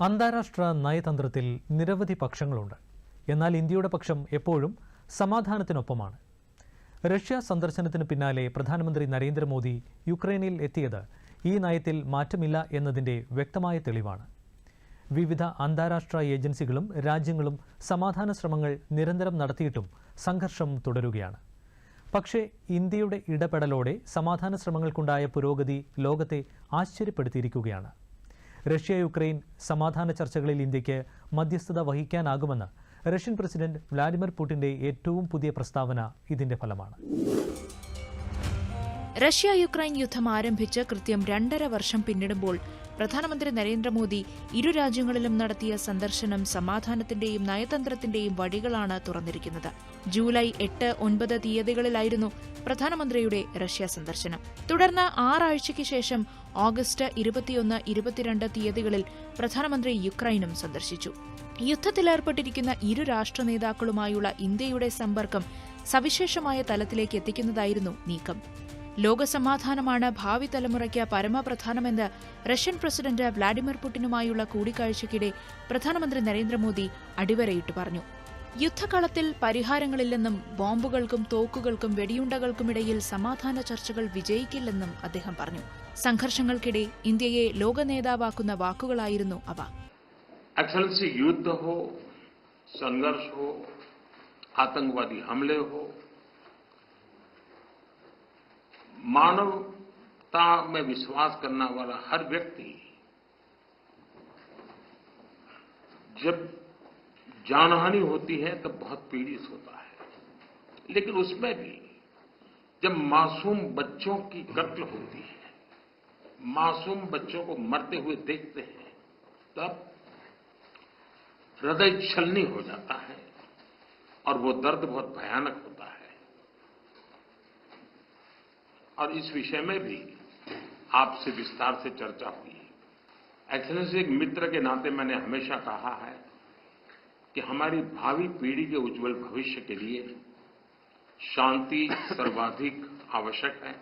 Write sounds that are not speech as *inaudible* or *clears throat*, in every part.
അന്താരാഷ്ട്ര നയതന്ത്രത്തിൽ നിരവധി പക്ഷങ്ങളുണ്ട്. എന്നാൽ ഇന്ത്യയുടെ പക്ഷം എപ്പോഴും സമാധാനത്തിനൊപ്പമാണ്. റഷ്യ സന്ദർശനത്തിന് പിന്നാലെ പ്രധാനമന്ത്രി നരേന്ദ്രമോദി യുക്രൈനിൽ എത്തിയത് ഈ നയത്തിൽ മാറ്റമില്ല എന്നതിന്റെ വ്യക്തമായ തെളിവാണ്. വിവിധ അന്താരാഷ്ട്ര ഏജൻസികളും രാജ്യങ്ങളും സമാധാന ശ്രമങ്ങൾ നിരന്തരം നടത്തിയിട്ടും സംഘർഷം തുടരുകയാണ്. പക്ഷേ ഇന്ത്യയുടെ ഇടപെടലോടെ സമാധാന ശ്രമങ്ങൾക്കുണ്ടായ പുരോഗതി ലോകത്തെ ആശ്ചര്യപ്പെടുത്തിയിരിക്കുകയാണ്. റഷ്യ യുക്രൈൻ സമാധാന ചർച്ചകളിൽ ഇന്ത്യയ്ക്ക് മധ്യസ്ഥത വഹിക്കാനാകുമെന്ന് റഷ്യൻ പ്രസിഡന്റ് വ്ളാഡിമിർ പുടിന്റെ ഏറ്റവും പുതിയ പ്രസ്താവന ഇതിന്റെ ഫലമാണ്. റഷ്യ യുക്രൈൻ യുദ്ധം ആരംഭിച്ച് കൃത്യം രണ്ടര വർഷം പിന്നിടുമ്പോൾ പ്രധാനമന്ത്രി നരേന്ദ്രമോദി ഇരു രാജ്യങ്ങളിലും നടത്തിയ സന്ദർശനം സമാധാനത്തിന്റെയും നയതന്ത്രത്തിന്റെയും വഴികളാണ് തുറന്നിരിക്കുന്നത്. ജൂലൈ എട്ട് ഒൻപത് തീയതികളിലായിരുന്നു പ്രധാനമന്ത്രിയുടെ റഷ്യ സന്ദർശനം. തുടർന്ന് ആറാഴ്ചയ്ക്ക് ശേഷം ഓഗസ്റ്റ് ഇരുപത്തിയൊന്ന് ഇരുപത്തിരണ്ട് തീയതികളിൽ പ്രധാനമന്ത്രി യുക്രൈനും സന്ദർശിച്ചു. യുദ്ധത്തിലേർപ്പെട്ടിരിക്കുന്ന ഇരു രാഷ്ട്ര നേതാക്കളുമായുള്ള ഇന്ത്യയുടെ സമ്പർക്കം സവിശേഷമായ തലത്തിലേക്ക് എത്തിക്കുന്നതായിരുന്നു നീക്കം. ലോകസമാധാനമാണ് ഭാവി തലമുറയ്ക്ക് പരമപ്രധാനമെന്ന് റഷ്യൻ പ്രസിഡന്റ് വ്ളാഡിമിർ പുടിനുമായുള്ള കൂടിക്കാഴ്ചയ്ക്കിടെ പ്രധാനമന്ത്രി നരേന്ദ്രമോദി അടിവരയിട്ട് പറഞ്ഞു. യുദ്ധകളത്തിൽ പരിഹാരങ്ങളില്ലെന്നും ബോംബുകൾക്കും തോക്കുകൾക്കും വെടിയുണ്ടകൾക്കുമിടയിൽ സമാധാന ചർച്ചകൾ വിജയിക്കില്ലെന്നും അദ്ദേഹം പറഞ്ഞു. സംഘർഷങ്ങൾക്കിടെ ഇന്ത്യയെ ലോക നേതാവാക്കുന്ന വാക്കുകളായിരുന്നു അവ. യുദ്ധ ഹോ ആതങ്കവാദി ഹോ मानवता में विश्वास करने वाला हर व्यक्ति जब जानहानि होती है, तब बहुत पीड़ित होता है। लेकिन उसमें भी जब मासूम बच्चों की कत्ल होती है, मासूम बच्चों को मरते हुए देखते हैं, तब हृदय छलनी हो जाता है और वो दर्द बहुत भयानक होता है और इस विषय में भी आपसे विस्तार से चर्चा हुई एक्सलेंसी एक मित्र के नाते मैंने हमेशा कहा है कि हमारी भावी पीढ़ी के उज्जवल भविष्य के लिए शांति सर्वाधिक आवश्यक है।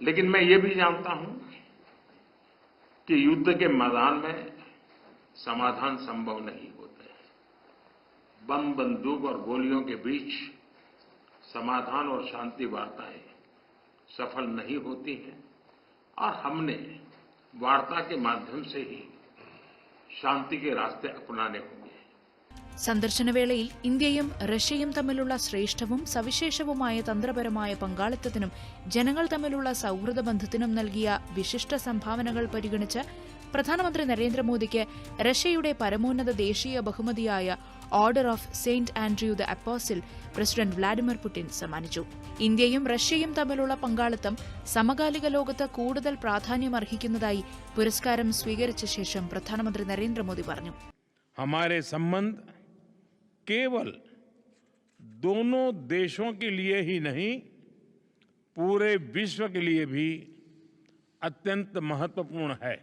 लेकिन मैं ये भी जानता हूँ कि युद्ध के मैदान में समाधान संभव नहीं होते बम, बंदूक और गोलियों के बीच समाधान और शांति वार्ताएं सफल नहीं होती हैं और हमने वार्ता के माध्यम से ही शांति के रास्ते अपनाने होंगे സന്ദർശനവേളയിൽ ഇന്ത്യയും റഷ്യയും തമ്മിലുള്ള ശ്രേഷ്ഠവും സവിശേഷവുമായ തന്ത്രപരമായ പങ്കാളിത്തത്തിനും ജനങ്ങൾ തമ്മിലുള്ള സൌഹൃദ ബന്ധത്തിനും നൽകിയ വിശിഷ്ട സംഭാവനകൾ പരിഗണിച്ച് പ്രധാനമന്ത്രി നരേന്ദ്രമോദിക്ക് റഷ്യയുടെ പരമോന്നത ദേശീയ ബഹുമതിയായ order of Saint Andrew the apostle president Vladimir Putin സമ്മാനിച്ചു ഇന്ത്യയും റഷ്യയും തമ്മിലുള്ള പങ്കാളിത്തം സമകാലിക ലോകത്ത് കൂടുതൽ പ്രാധാന്യമർഹിക്കുന്നതായി പുരസ്കാരം സ്വീകരിച്ച ശേഷം പ്രധാനമന്ത്രി നരേന്ദ്രമോദി പറഞ്ഞു हमारे संबंध केवल दोनों देशों के लिए ही नहीं पूरे विश्व के लिए भी अत्यंत महत्वपूर्ण है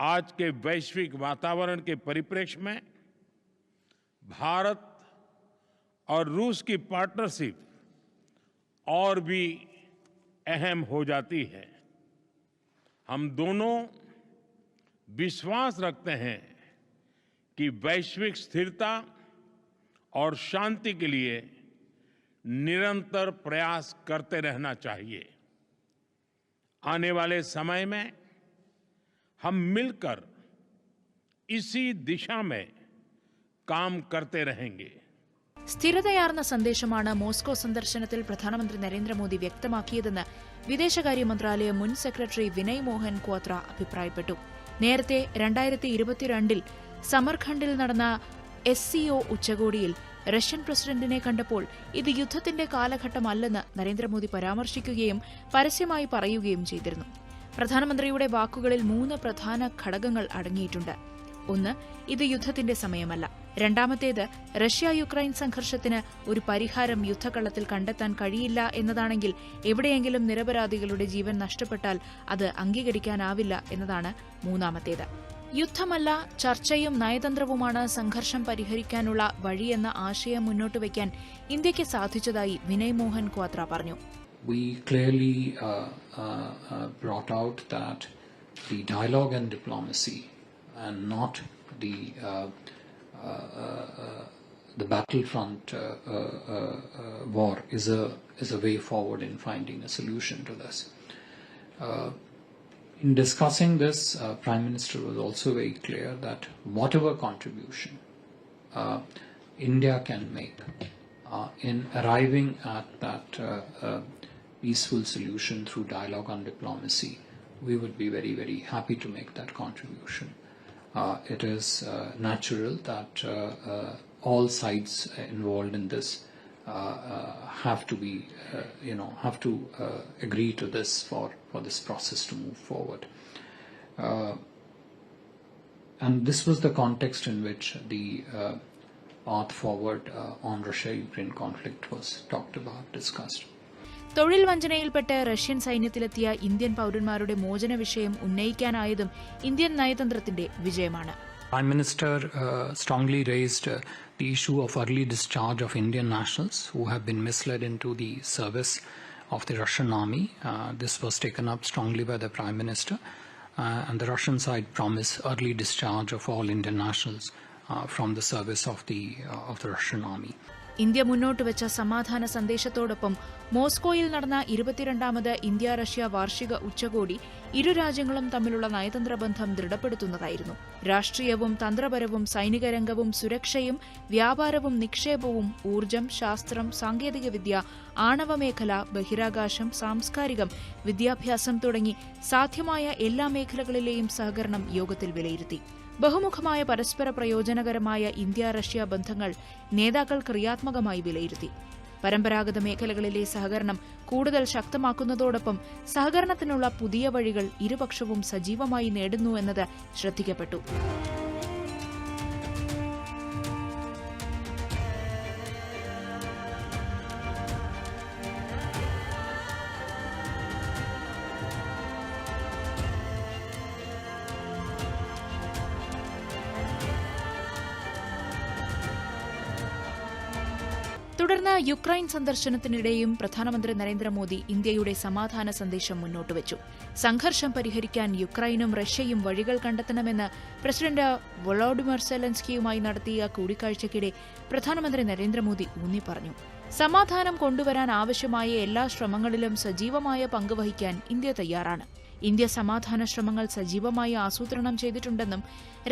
आज के वैश्विक वातावरण के परिप्रेक्ष्य में भारत और रूस की पार्टनरशिप और भी अहम हो जाती है। हम दोनों विश्वास रखते हैं कि वैश्विक स्थिरता और शांति के लिए निरंतर प्रयास करते रहना चाहिए। आने वाले समय में हम मिलकर इसी दिशा में काम करते रहेंगे സ്ഥിരതയാർന്ന സന്ദേശമാണ് മോസ്കോ സന്ദർശനത്തിൽ പ്രധാനമന്ത്രി നരേന്ദ്രമോദി വ്യക്തമാക്കിയതെന്ന് വിദേശകാര്യ മന്ത്രാലയം മുൻ സെക്രട്ടറി വിനയ് മോഹൻ ക്വാത്ര അഭിപ്രായപ്പെട്ടു നേരത്തെ രണ്ടായിരത്തി ഇരുപത്തിരണ്ടിൽ സമർഖണ്ഡിൽ നടന്ന എസ് സിഒ ഉച്ചകോടിയിൽ റഷ്യൻ പ്രസിഡന്റിനെ കണ്ടപ്പോൾ ഇത് യുദ്ധത്തിന്റെ കാലഘട്ടമല്ലെന്ന് നരേന്ദ്രമോദി പരാമർശിക്കുകയും പരസ്യമായി പറയുകയും ചെയ്തിരുന്നു പ്രധാനമന്ത്രിയുടെ വാക്കുകളിൽ മൂന്ന് പ്രധാന ഘടകങ്ങൾ അടങ്ങിയിട്ടുണ്ട്. ഒന്ന് ഇത് യുദ്ധത്തിന്റെ സമയമല്ല. രണ്ടാമത്തേത് റഷ്യ യുക്രൈൻ സംഘർഷത്തിന് ഒരു പരിഹാരം യുദ്ധക്കളത്തിൽ കണ്ടെത്താൻ കഴിയില്ല എന്നതാണെങ്കിൽ എവിടെയെങ്കിലും നിരപരാധികളുടെ ജീവൻ നഷ്ടപ്പെട്ടാൽ അത് അംഗീകരിക്കാനാവില്ല എന്നതാണ് മൂന്നാമത്തേത്. യുദ്ധമല്ല ചർച്ചയും നയതന്ത്രവുമാണ് സംഘർഷം പരിഹരിക്കാനുള്ള വഴിയെന്ന ആശയം മുന്നോട്ട് വയ്ക്കാൻ ഇന്ത്യയ്ക്ക് സാധിച്ചതായി വിനയ് മോഹൻ ക്വാത്ര പറഞ്ഞു. We clearly uh, uh, uh, brought out that the dialogue and diplomacy and not the uh, uh, uh, the battlefront war is a is a way forward in finding a solution to this. In discussing this, Prime Minister was also very clear that whatever contribution India can make in arriving at that uh, uh, peaceful solution through dialogue and diplomacy, we would be very, very happy to make that contribution. Uh, it is uh, natural that uh, uh, all sides involved in this uh, uh, have to be, uh, you know, have to uh, agree to this for, for this process to move forward. Uh, and this was the context in which the uh, path forward uh, on Russia-Ukraine conflict was talked about, discussed. തൊഴിൽ വഞ്ചനയിൽപ്പെട്ട് Russian സൈന്യത്തിലെത്തിയ Indian പൌരന്മാരുടെ മോചന വിഷയം ഉന്നയിക്കാനായതും Indian നയതന്ത്രത്തിന്റെ വിജയമാണ് Prime Minister uh, strongly raised uh, the issue of early discharge of Indian nationals who have been misled into the service of the Russian army. Uh, this was taken up strongly by the Prime Minister, Russian and the Russian side promised early discharge of all Indian nationals uh, from the service of the of of the Russian army. India മുന്നോട്ട് വെച്ച സമാധാന സന്ദേശത്തോടൊപ്പം മോസ്കോയിൽ നടന്ന ഇരുപത്തിരണ്ടാമത് India Russia വാർഷിക ഉച്ചകോടി ഇരു രാജ്യങ്ങളും തമ്മിലുള്ള നയതന്ത്ര ബന്ധം ദൃഢപ്പെടുത്തുന്നതായിരുന്നു രാഷ്ട്രീയവും തന്ത്രപരവും സൈനിക രംഗവും സുരക്ഷയും വ്യാപാരവും നിക്ഷേപവും ഊർജം ശാസ്ത്രം സാങ്കേതികവിദ്യ ആണവ മേഖല ബഹിരാകാശം സാംസ്കാരികം വിദ്യാഭ്യാസം തുടങ്ങി സാധ്യമായ എല്ലാ മേഖലകളിലെയും സഹകരണം യോഗത്തിൽ വിലയിരുത്തി ബഹുമുഖമായ പരസ്പര പ്രയോജനകരമായ ഇന്ത്യ റഷ്യ ബന്ധങ്ങൾ നേതാക്കൾ ക്രിയാത്മകമായി വിലയിരുത്തി. പരമ്പരാഗത മേഖലകളിലെ സഹകരണം കൂടുതൽ ശക്തമാക്കുന്നതോടൊപ്പം സഹകരണത്തിനുള്ള പുതിയ വഴികൾ ഇരുപക്ഷവും സജീവമായി നേടുന്നു എന്നത് ശ്രദ്ധിക്കപ്പെട്ടു. തുടർന്ന് യുക്രൈൻ സന്ദർശനത്തിനിടെയും പ്രധാനമന്ത്രി നരേന്ദ്രമോദി ഇന്ത്യയുടെ സമാധാന സന്ദേശം മുന്നോട്ടുവച്ചു സംഘർഷം പരിഹരിക്കാൻ യുക്രൈനും റഷ്യയും വഴികൾ കണ്ടെത്തണമെന്ന് പ്രസിഡന്റ് വൊളോഡിമർ സെലൻസ്കിയുമായി നടത്തിയ കൂടിക്കാഴ്ചയ്ക്കിടെ പ്രധാനമന്ത്രി നരേന്ദ്രമോദി ഊന്നി പറഞ്ഞു സമാധാനം കൊണ്ടുവരാൻ ആവശ്യമായ എല്ലാ ശ്രമങ്ങളിലും സജീവമായ പങ്കുവഹിക്കാൻ ഇന്ത്യ തയ്യാറാണ്. ഇന്ത്യ സമാധാന ശ്രമങ്ങൾ സജീവമായി ആസൂത്രണം ചെയ്തിട്ടുണ്ടെന്നും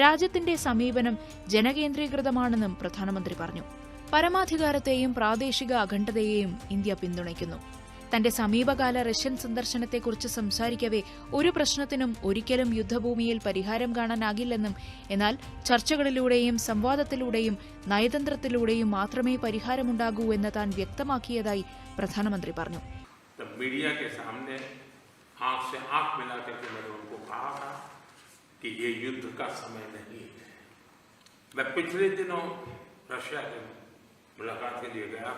രാജ്യത്തിന്റെ സമീപനം ജനകേന്ദ്രീകൃതമാണെന്നും പ്രധാനമന്ത്രി പറഞ്ഞു. പരമാധികാരത്തെയും പ്രാദേശിക അഖണ്ഡതയെയും ഇന്ത്യ പിന്തുണയ്ക്കുന്നു തന്റെ സമീപകാല റഷ്യൻ സന്ദർശനത്തെക്കുറിച്ച് സംസാരിക്കവേ ഒരു പ്രശ്നത്തിനും ഒരിക്കലും യുദ്ധഭൂമിയിൽ പരിഹാരം കാണാനാകില്ലെന്നും എന്നാൽ ചർച്ചകളിലൂടെയും സംവാദത്തിലൂടെയും നയതന്ത്രത്തിലൂടെയും മാത്രമേ പരിഹാരമുണ്ടാകൂ എന്ന് താൻ വ്യക്തമാക്കിയതായി പ്രധാനമന്ത്രി പറഞ്ഞു तब मीडिया के सामने आंख से आंख मिला करके मैंने उनको कहा था कि ये युद्ध का समय नहीं है मैं पिछले दिनों रशिया के मुलाकात के लिए गया।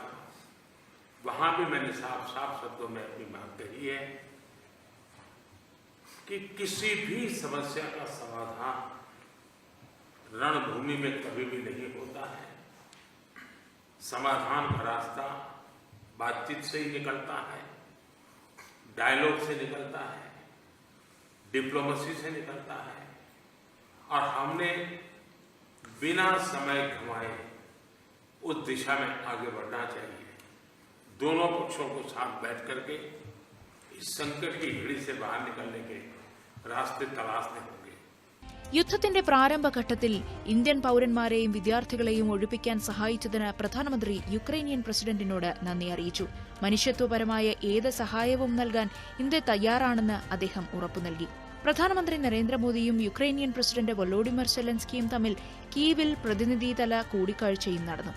वहाँ भी मैंने साफ़ साफ़ शब्दों में अपनी बात कही है कि किसी भी समस्या का समाधान रणभूमि में कभी भी नहीं होता है। समाधान का रास्ता बातचीत से ही निकलता है डायलॉग से निकलता है डिप्लोमेसी से निकलता है। और हमने बिना समय गंवाए उस दिशा में आगे बढ़ना चाहिए दोनों पक्षों को साथ बैठ करके इस संकट की घड़ी से बाहर निकलने के रास्ते तलाशने होंगे യുദ്ധത്തിന്റെ പ്രാരംഭഘട്ടത്തിൽ ഇന്ത്യൻ പൌരന്മാരെയും വിദ്യാർത്ഥികളെയും ഒഴിപ്പിക്കാൻ സഹായിച്ചതിന് പ്രധാനമന്ത്രി യുക്രൈനിയൻ പ്രസിഡന്റിനോട് നന്ദി അറിയിച്ചു മനുഷ്യത്വപരമായ ഏത് സഹായവും നൽകാൻ ഇന്ത്യ തയ്യാറാണെന്ന് അദ്ദേഹം ഉറപ്പു നൽകി പ്രധാനമന്ത്രി നരേന്ദ്രമോദിയും യുക്രൈനിയൻ പ്രസിഡന്റ് വൊലോഡിമർ സെലൻസ്കിയും തമ്മിൽ കീവിൽ പ്രതിനിധിതല കൂടിക്കാഴ്ചയും നടന്നു.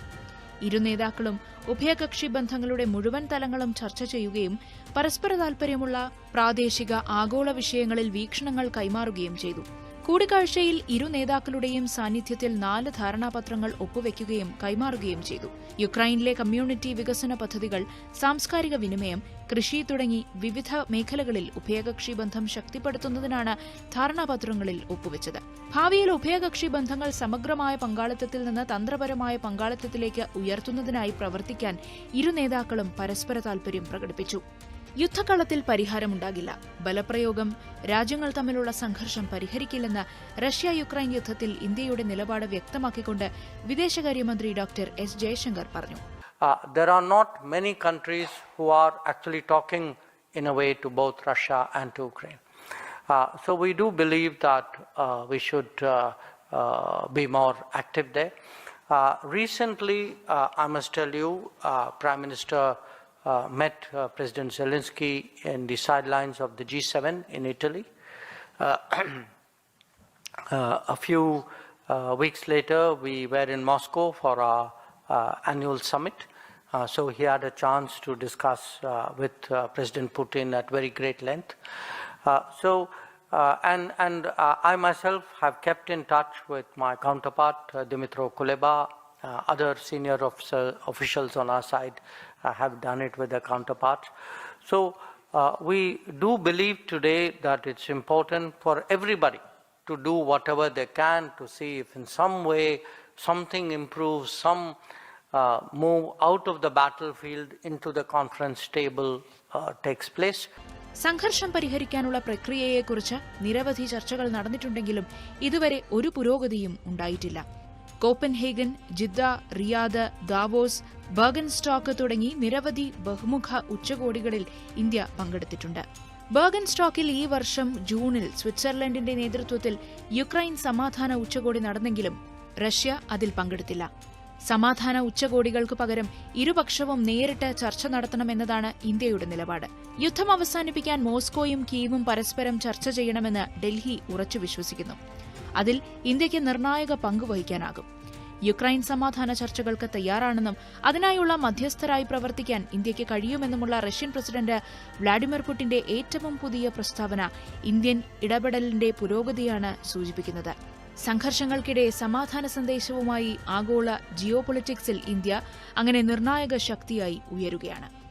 ഇരു നേതാക്കളും ഉഭയകക്ഷി ബന്ധങ്ങളുടെ മുഴുവൻ തലങ്ങളും ചർച്ച ചെയ്യുകയും പരസ്പര താൽപര്യമുള്ള പ്രാദേശിക ആഗോള വിഷയങ്ങളിൽ വീക്ഷണങ്ങൾ കൈമാറുകയും ചെയ്തു. കൂടിക്കാഴ്ചയിൽ ഇരു നേതാക്കളുടെയും സാന്നിധ്യത്തിൽ നാല് ധാരണാപത്രങ്ങൾ ഒപ്പുവെക്കുകയും കൈമാറുകയും ചെയ്തു. യുക്രൈനിലെ കമ്മ്യൂണിറ്റി വികസന പദ്ധതികൾ സാംസ്കാരിക വിനിമയം കൃഷി തുടങ്ങി വിവിധ മേഖലകളിൽ ഉഭയകക്ഷി ബന്ധം ശക്തിപ്പെടുത്തുന്നതിനാണ് ധാരണാപത്രങ്ങളിൽ ഒപ്പുവെച്ചത്. ഭാവിയിൽ ഉഭയകക്ഷി ബന്ധങ്ങൾ സമഗ്രമായ പങ്കാളിത്തത്തിൽ നിന്ന് തന്ത്രപരമായ പങ്കാളിത്തത്തിലേക്ക് ഉയർത്തുന്നതിനായി പ്രവർത്തിക്കാൻ ഇരു നേതാക്കളും പരസ്പര താൽപര്യം പ്രകടിപ്പിച്ചു. യുദ്ധക്കളത്തിൽ പരിഹാരമുണ്ടാകില്ല ബലപ്രയോഗം രാജ്യങ്ങൾ തമ്മിലുള്ള സംഘർഷം പരിഹരിക്കില്ലെന്ന് റഷ്യ യുക്രൈൻ യുദ്ധത്തിൽ ഇന്ത്യയുടെ നിലപാട് വ്യക്തമാക്കിക്കൊണ്ട് വിദേശകാര്യമന്ത്രി ഡോക്ടർ എസ് ജയശങ്കർ പറഞ്ഞു Uh, there are not many countries who are actually talking in a way to both Russia and to Ukraine. Uh, so we do believe that uh, we should uh, uh, be more active there. Uh, recently, uh, met uh, President Zelensky in the sidelines of the G7 in Italy. Uh, *clears throat* uh, a few uh, weeks later, we were in Moscow for our uh, annual summit. So he had a chance to discuss with President Putin at very great length. So, and, and I myself have kept in touch with my counterpart, Dimitro Kuleba. Other senior officer, officials on our side uh, have done it with the counterparts. So, uh, we do believe today that it's important for everybody to do whatever they can to see if in some way something improves, some uh, move out of the battlefield into the conference table uh, takes place. സംഘർഷം പരിഹരിക്കാനുള്ള പ്രക്രിയയെക്കുറിച്ച് നിരവധി ചർച്ചകൾ നടന്നിട്ടുണ്ടെങ്കിലും ഇതുവരെ ഒരു പുരോഗതിയും ഉണ്ടായിട്ടില്ല Copenhagen Jeddah Riyadh Davos Bergen stock തുടങ്ങി നിരവധി ബഹുമുഖ ഉച്ചകോടികളിൽ ഇന്ത്യ പങ്കെടുത്തിട്ടുണ്ട്. ബർഗൻ സ്റ്റോക്കിൽ ഈ വർഷം ജൂണിൽ സ്വിറ്റ്സർലൻഡിന്റെ നേതൃത്വത്തിൽ യുക്രൈൻ സമാധാന ഉച്ചകോടി നടന്നെങ്കിലും റഷ്യ അതിൽ പങ്കെടുത്തില്ല. സമാധാന ഉച്ചകോടികൾക്ക് പകരം ഇരുപക്ഷവും നേരിട്ട് ചർച്ച നടത്തണമെന്നതാണ് ഇന്ത്യയുടെ നിലപാട്. യുദ്ധം അവസാനിപ്പിക്കാൻ മോസ്കോയും കീവും പരസ്പരം ചർച്ച ചെയ്യണമെന്ന് ഡൽഹി ഉറച്ചു വിശ്വസിക്കുന്നു. അതിൽ ഇന്ത്യയ്ക്ക് നിർണായക പങ്ക് വഹിക്കാനാകും. യുക്രൈൻ സമാധാന ചർച്ചകൾക്ക് തയ്യാറാണെന്നും അതിനായുള്ള മധ്യസ്ഥരായി പ്രവർത്തിക്കാൻ ഇന്ത്യയ്ക്ക് കഴിയുമെന്നുമുള്ള റഷ്യൻ പ്രസിഡന്റ് വ്ളാഡിമിർ പുടിന്റെ ഏറ്റവും പുതിയ പ്രസ്താവന ഇന്ത്യൻ ഇടപെടലിന്റെ പുരോഗതിയാണ് സൂചിപ്പിക്കുന്നത്. സംഘർഷങ്ങൾക്കിടെ സമാധാന സന്ദേശവുമായി ആഗോള ജിയോപൊളിറ്റിക്സിൽ ഇന്ത്യ അങ്ങനെ നിർണായക ശക്തിയായി ഉയരുകയാണ്.